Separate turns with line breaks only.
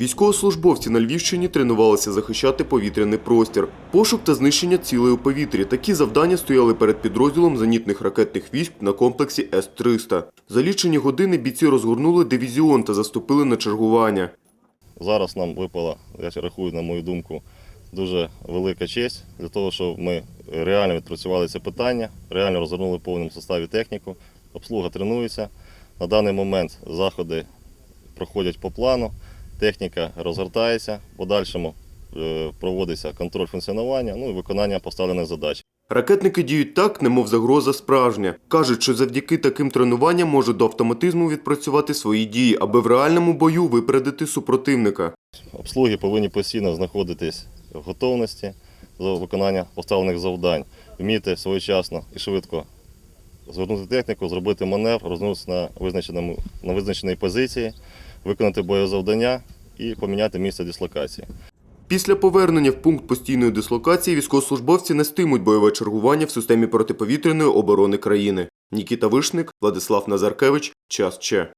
Військовослужбовці на Львівщині тренувалися захищати повітряний простір, пошук та знищення цілей у повітрі. Такі завдання стояли перед підрозділом зенітних ракетних військ на комплексі С-300. За лічені години бійці розгорнули дивізіон та заступили на чергування.
Зараз нам випала, я рахую, на мою думку, дуже велика честь для того, щоб ми реально відпрацювали це питання, реально розгорнули в повному составі техніку, обслуга тренується. На даний момент заходи проходять по плану, техніка розгортається, в подальшому е, проводиться контроль функціонування, ну і виконання поставлених задач.
Ракетники діють так, немов загроза справжня. Кажуть, що завдяки таким тренуванням можуть до автоматизму відпрацювати свої дії, аби в реальному бою випередити супротивника.
Обслуги повинні постійно знаходитись в готовності до виконання поставлених завдань, вміти своєчасно і швидко звернути техніку, зробити маневр, розвернутися на, визначеному, на визначеній позиції, виконати бойовзавдання і поміняти місце дислокації.
Після повернення в пункт постійної дислокації військовослужбовці нестимуть бойове чергування в системі протиповітряної оборони країни. Нікіта Вишник, Владислав Назаркевич, Час Че.